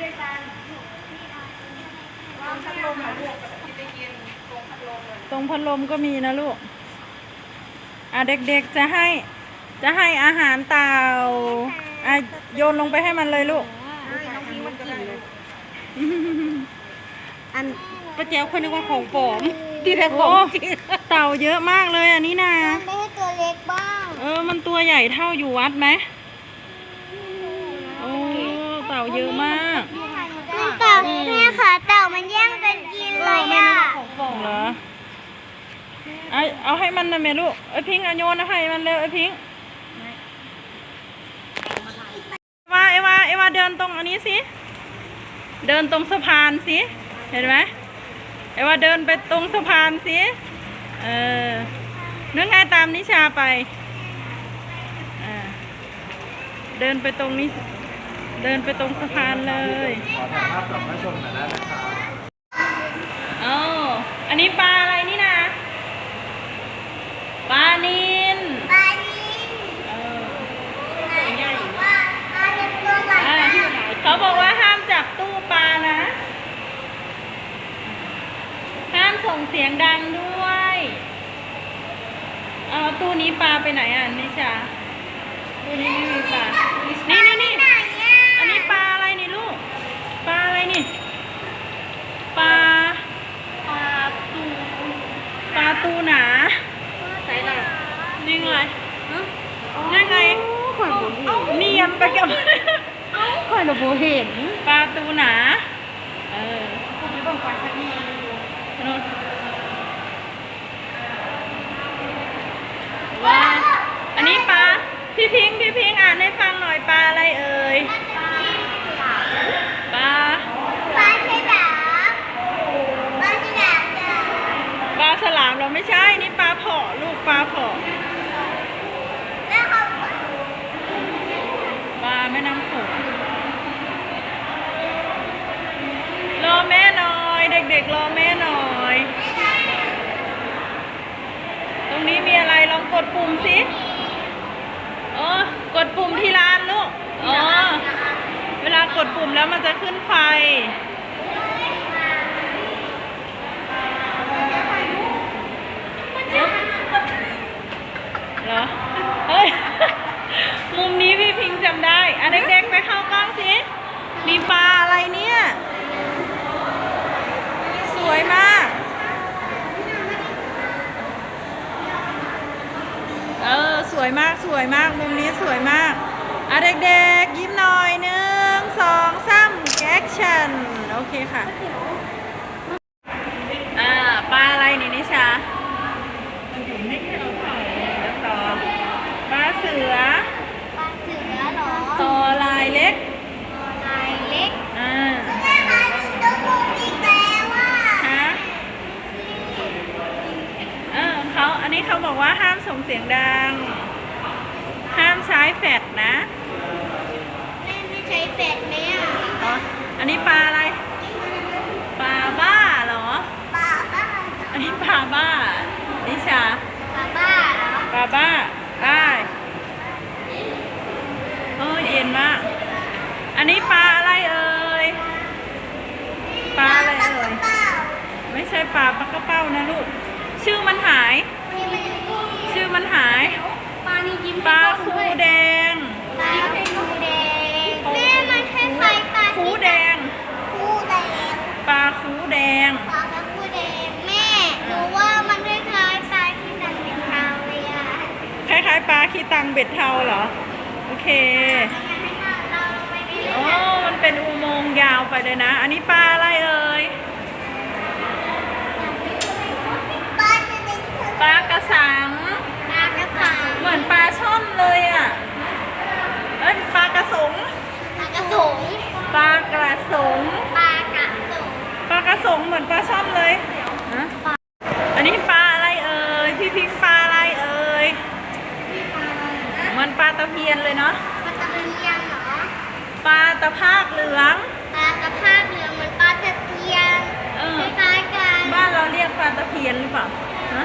ด้วยกันวางพัดลมเหรอลูกที่ได้ยินตรงพัดลมเลยตรงพัดลมก็มีนะลูก อะเด็กๆจะให้ จะให้อาหารเต่า อะโยนลงไปให้มันเลยลูกให้น้องพิงมันกินเลยอันป้าแจ๋วคนนึกว่าของปลอมที่แท้ของโอ้จริงเต่าเยอะมากเลยอันนี้นะ ไม่ให้ตัวเล็กบ้าง เออ มันตัวใหญ่เท่าอยู่วัดไหมโอ้เต่าเยอะมากเต่าแม่ค่ะเต่ามันแย่งกันกินเลยอะเหรอเอาเอาให้มันนะแม่ลูกไอ้พิงค์เอาโยนเอาให้มันเร็วไอ้พิงค์เอว่าเอว่าเอว่าเดินตรงอันนี้สิ เดินตรงสะพานสิ เห็นไหมเอว่าเดินไปตรงสะพานสิ เออนึกไงตามนิชาไปอ่าเดินไปตรงนี้ เดินไปตรงสะพานเลยขอถ่ายภาพกับท่านผู้ชมหน่อยได้ไหมครับอ๋ออันนี้ปลาอะไรนี่นะปลานินปลานินเออว่าปลาจะตัวใหญ่อ่าเขาบอกว่าห้ามจับตู้ปลานะ ห้ามส่งเสียงดังด้วยเอาตู้นี้ปลาไปไหนอะนิชาตู้นี้ไม่มีปลา นี่นี่นี่ ไหนอะ อันนี้ปลาอะไรนี่ลูก ปลาอะไรนี่ ปลา ปลาตู ปลาตูหนา ใส่ละ นี่ไงนี่ไง ข่อยบ่เห็น เนียนไปกับ ข่อยบ่เห็น ปลาตูหนา เออ คุณจะต้องไปสักที นู่นว้าอันนี้ปลา พี่พิงค์พี่พิงค์อ่านให้ฟังหน่อยปลาอะไรเอ่ย ปลา ปลาฉลามปลาฉลามจ้ะ ปลาฉลามเรา ไม่ใช่ นี่ปลาเผาะลูกปลาเผาะปลาแม่น้ำโขงรอแม่หน่อย เด็กๆรอแม่หน่อย ตรงนี้มีอะไรลองกดปุ่มสิเออกดปุ่มที่ร้านลูก อ๋อ เวลากดปุ่มแล้วมันจะขึ้นไฟ เหรอ เฮ้ย มุมนี้พี่พิงจำได้ อะเด็กๆไปเข้ากล้องสิมีปลาอะไรเนี่ย สวยมาก เออ สวยมากสวยมากมุมนี้สวยมากอะเด็กๆ ยิ้มหน่อยหนึ่งสองสามแอคชั่นโอเคค่ะอ่าปลาอะไรนี่นิชาต่อปลาเสือปลาเสือเหรอต่อลายเล็กลายเล็กอ่าแม่คะตัวปูอีกแล้วอะฮะเออเขาอันนี้เขาบอกว่าห้ามส่งเสียงดังห้ามใช้ แฟดนะแม่ไม่ใช้เป็ดไหมอะอ๋ออันนี้ปลาอะไร ปลาบ้าเหรอ ปลาบ้าอันนี้ปลาบ้า นิชา ปลาบ้าเหรอ ปลาบ้าได้เออเย็นมาก อันนี้ปลาอะไรเอ่ย ปลาอะไรเอ่ยเปล่าไม่ใช่ปลาปลากระเป้านะลูก ชื่อมันหายนี่มันกุ้งชื่อมันหายปลา นี่ยิ้มปลาคูแดงปลาคูแดง แม่มันคล้ายๆปลาคูแดงคูแดง ปลาคูแดง ปลาคูแดง แม่หนูว่ามันคล้ายๆปลาที่หนังเป็นทางเลยอะคล้ายๆปลาขี้ตังเบ็ดเทาเหรอ โอเคเราไปไม่โอ้ มันเป็นอุโมงค์ยาวไปเลยนะ อันนี้ปลาอะไรเอ่ย ปลาจะเป็น ปลากระสัง ปลากระสัง เหมือนปลาช่อนเลยอะ เอ้ยปลากระสง ปลากระสง ปลากระสง ปลากระสง ปลากระ สงเหมือนปลาช่อนเลยฮะอันนี้ปลาอะไรเอ่ย พี่พิงปลาอะไรเอ่ย เหมือนปลาตะเพียนเลยเนาะ ปลาตะเพียนเหรอ ปลาตะภาคเหลือง ปลากระพากเหลืองเหมือนปลาตะเพียนเอคอล้ายๆกัน บ้านเราเรียกปลาตะเพียนหรือเปล่าฮะ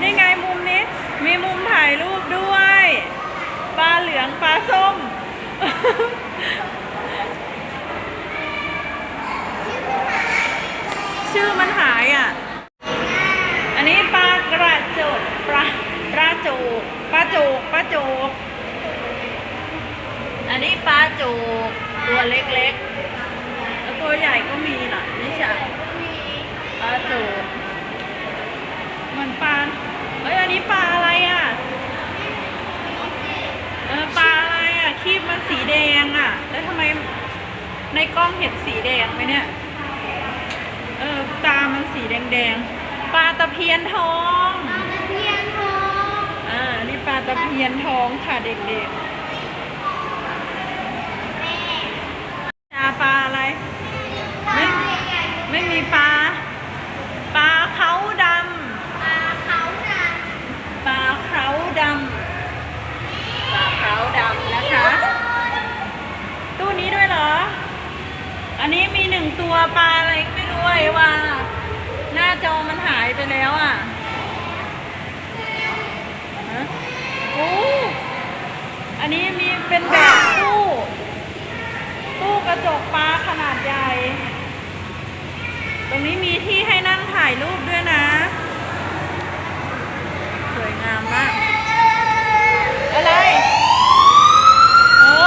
นี่ไงมุมนี้ มีมุมถ่ายรูปด้วย ปลาเหลืองปลาส ชื่อมันหายอะ อันนี้ปลากระโจกปลาปลาโจกปลาโจกปลาโจก อันนี้ปลาโจกตัวเล็กๆ แล้วตัวใหญ่ก็มีน่ะนี่ใช่ปลาโจกเหมันปลาเฮ้ยอันนี้ปลาอะไรอะเออปลาอะไรอะคีบมันสีแดงอะ แล้วทำไมในกล้องเห็นสีแดงไหมเนี่ย เออตามันสีแดงๆปลาตะเพียนทอง ปลาตะเพียนทอง อ่า นี่ปลาตะเพียนทองค่ะเด็กแม่ๆปลาปลาอะไร ปลา ไม่ ใหญ่ ไม่มีปลา ปลาเขาด ปลาเขาน่ะำ ปลาเขาดำ ปลาเขาดำนะคะ ตู้นี้ด้วยเหรอ อันนี้มีหนึ่งตัวปลาอะไรไม่รู้ไอ้ว่า หน้าจอมันหายไปแล้วอะฮะโอ้อั นนี้มีเป็นแบบตู้ตู้กระจกปลาขนาดใหญ่ ตรงนี้มีที่ให้นั่งถ่ายรูปด้วยนะ สวยงามมาก อะไร โอ้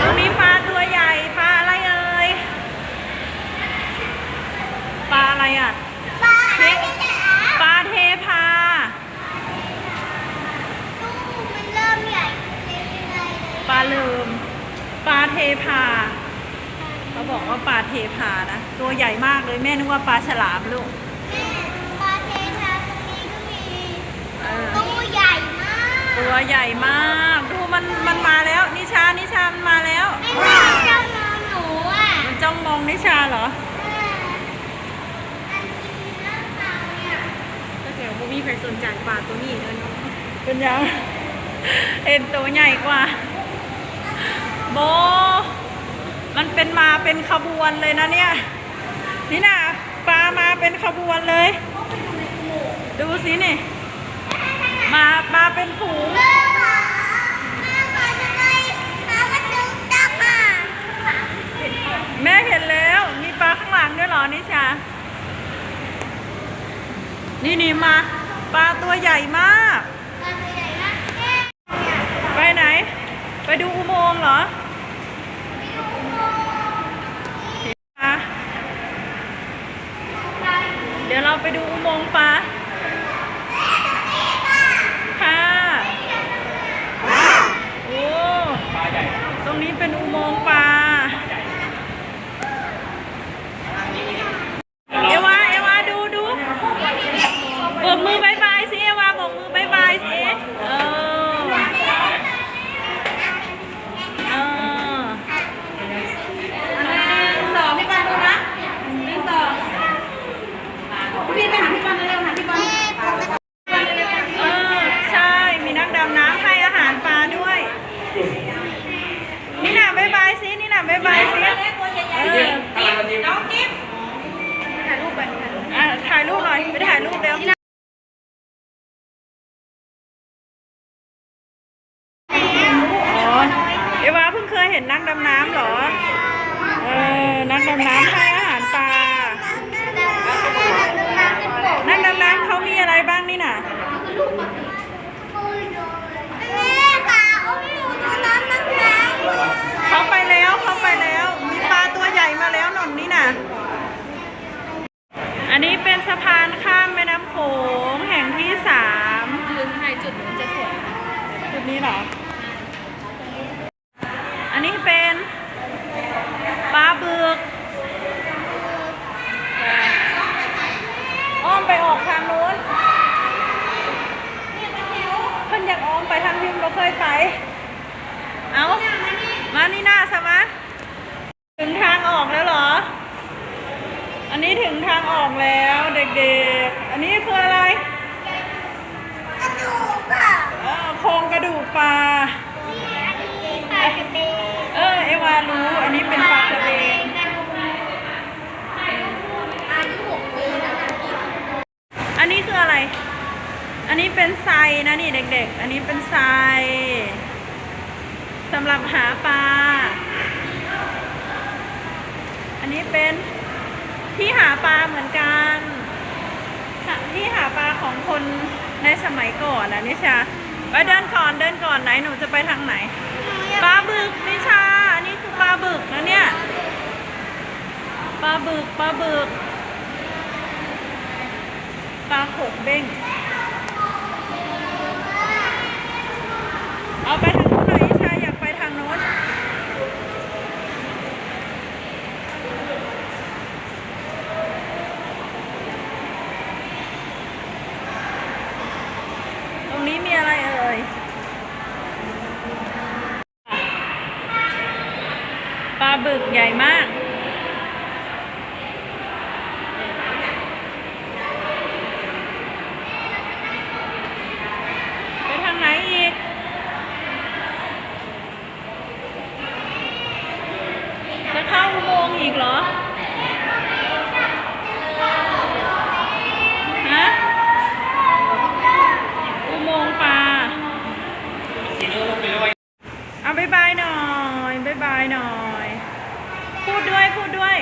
ตรงนี้ปลาตัวใหญ่ ปลาอะไรเอ่ย ปลาอะไรอะ ปลา เทปลาเทพา ตู้มันเริ่มใหญ่ขึ้นเรื่อยๆเลย ปลาเลิม ปลาเทพา เขาบอกว่าปลาเทพานะ ตัวใหญ่มากเลย แม่นึกว่าปลาฉลามลูกแม่ปลาเททาตรงนี้ก็มีเออตู้ใหญ่มาก ตัวใหญ่มาก ดูมันมันมาแล้ว นิชา นิชา มันมาแล้วไอ้แม่เจ้านอนหนูอะ มันจ้องมองนิชาเหรอเอออันนี้มีหน้าตาเนี่ยก็แถวบ่มีใครสนใจปลาตัวนี้เลยเนาะเป็นยังเอ็นตัวใหญ่กว่า โบ มันเป็นมาเป็นขบวนเลยนะเนี่ย นี่นะปลามาเป็นขบวนเลย ดูสินี่ มามาเป็นฝูงแม่ค่ะแม่ค่ะทำไมปลากระจุกจักอะแม่เห็นแล้ว มีปลาข้างหลังด้วยเหรอนิชา นี่นี่มา ปลาตัวใหญ่มากปลาตัวใหญ่มากแม่ไปไหน ไปดูอุโมงค์เหรอปลาเดี๋ยวเราไปดูอุโมงค์ปลา ค่ะ โอ้ ตรงนี้เป็นอุโมงค์ปลา เอวา เอวา ดูดูโบกมือบายบายสิ เอวาโบกมือบายบายสิ เออ เออ สองพี่บอลดูนะหนึ่งสองพี่ไปหาพี่บอลเร็วๆหาพี่บอล แม่ปลากระจุก เออ ใช่ มีนักดำน้ำให้อาหารปลาด้วย นี่น่ะบายบายสิ นี่น่ะบายบายสิเออ น้องจิ๊บถ่ายรูปไปถ่า ยรูปอะถ่ายรูปหน่อยไปถ่ายรูปเร็วอ๋อเอวาเพิ่งเคยเห็นนักดำน้ำเหรอ เออ นักดำน้ำให้อาหารปลา นักดำน้ำเขามีอะไรบ้างนี่น่ะแม่ค่ะเอาไม่อยู่ตรงนั้นนะคะเขาไปแล้วเขาไปแล้ว มีปลาตัวใหญ่มาแล้วหนนนี่น่ะ อันนี้เป็นสะพานข้ามแม่น้ำโขงแห่งที่สามยืนถ่ายจุดนู้นจะสวยนะจุดนี้เหรอ อันนี้เป็นปลาบึกอ้อมไปออกทางนู้นเพิ่นอยากอ้อมไปทางพิมเราเคยไป เอามานี่หน้าสมะถึงทางออกแล้วเหรอ อันนี้ถึงทางออกแล้วเด็กๆ อันนี้คืออะไร กระดูกอะเออโครงกระดูกปลา นี่อันนี้ปลากระเบนเออเอวารู้ อั นนี้เป็นปลากระเบนกระดูกอายุหกปีแล้วนะพี่อันนี้คืออะไรอันนี้เป็นไซนะนี่เด็กๆ อันนี้เป็นไซสบหาปลา อันนี้เป็นที่หาปลาเหมือนกันที่หาปลาของคนในสมัยก่อนนะนิชาไปเดินก่อนเดินก่อนไหนหนูจะไปทางไหน ปลาบึกนิชา อันนี้คือปลาบึกนะเนี่ย ปลาบึกปลาบึก ปลาขกเบ้ง เอาไปทางนู้นหน่อยชาอยากไปทางโน้นตรงนี้มีอะไรเอ่ยปลาบึกใหญ่มาก ไปทางไหนอีก จะเข้าอุโมงค์อีกเหรอ ฮะ อุโมงค์ปลา เอาบายบายหน่อย บายบายหน่อย พูดด้วยพูดด้วย